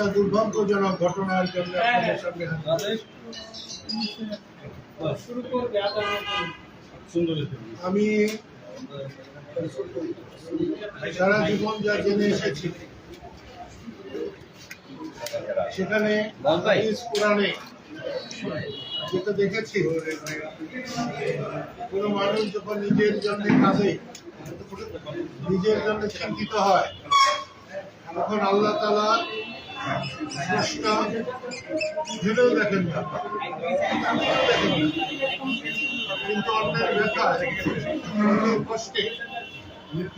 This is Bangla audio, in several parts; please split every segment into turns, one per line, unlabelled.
দুর্ভাগ্যজনক ঘটনার জন্য আপনাদের সঙ্গে আমি সারা জীবন যা জেনে এসেছি সেখানে কোরআনে যেটা দেখেছি কোন মানুষ যখন নিজের জন্য কাঁদে নিজের জন্য চিন্তিত হয় তখন আল্লাহ তালা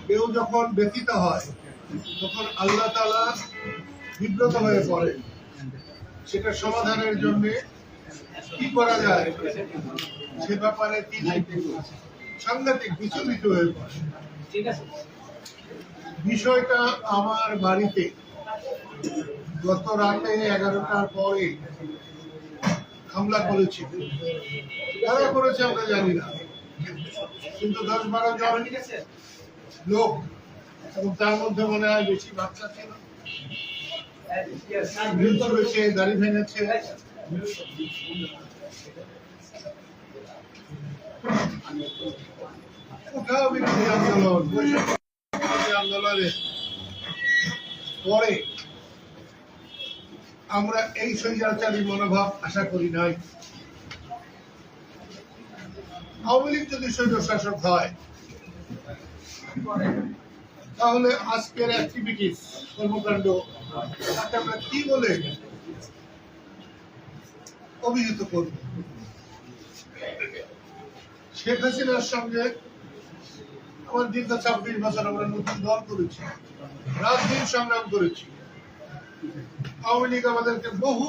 কেউ যখন ব্যথিত হয়, তখন আল্লাহ তালা বিব্রত হয়ে পড়ে। সেটা সমাধানের জন্য কি করা যায়? সে ব্যাপারে তিনি সাংঘাতিক বিচলিত হয়ে পড়ে বিষয়টা আমার বাড়িতে গত রাতে এগারোটার পরে হামলা করেছে। কারা করেছে আমরা জানি না। কিন্তু দশ বারো জন লোক এবং তার মধ্যে মনে হয় বেশি বাচ্চা ছিল। ঢিল ছুঁড়েছে দাড়ি ভেঙেছে। আন্দোলন আন্দোলনের পরে আমরা এই স্বৈরাচারী মনোভাব আশা করি নাই। আওয়ামী লীগ যদি স্বৈর শাসক হয়, তাহলে আজকের অ্যাক্টিভিটিস কর্মকাণ্ড, তাকে আমরা কি বলে অভিহিত করব? শেখ হাসিনার সঙ্গে আমার দীর্ঘ ছাব্বিশ বছর আমরা নতুন দল করেছি দিন সংগ্রাম করেছি। আওয়ামী লীগ আমাদেরকে বহু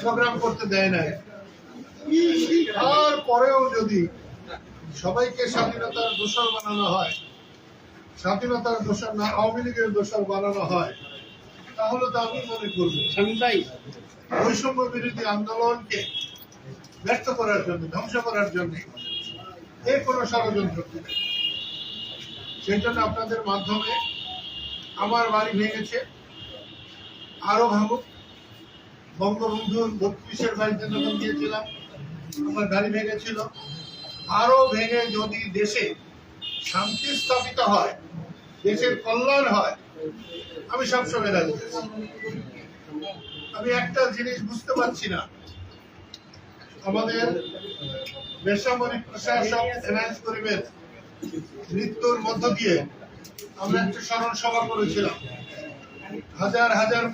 প্রোগ্রাম করতে দেয় নাই। যদি সবাইকে স্বাধীনতার দোষর বানানো হয় স্বাধীনতার দোষর না আওয়ামী লীগের দোষর বানানো হয় তাহলে তো আমি মনে করব বৈষম্য বিরোধী আন্দোলনকে ব্যর্থ করার জন্য ধ্বংস করার জন্য এর কোনো ষড়যন্ত্র সেই জন্য আপনাদের মাধ্যমে আমার বাড়ি ভেঙেছে। আরও ভাঙুক। বঙ্গবন্ধুর বত্রিশের বাড়িতে যখন গিয়েছিলাম, আমার গাড়ি ভেঙেছিল আরও ভেঙে যদি দেশে শান্তি স্থাপিত হয়, দেশের কল্যাণ হয়, আমি সবসময় রাজি আমি একটা জিনিস বুঝতে পারছি না। আমাদের বেসামরিক প্রশাসক এনহান্স করিবেন মৃত্যুর মধ্য দিয়ে আমরা একটা স্মরণ সভা করেছিলাম। হাজার হাজার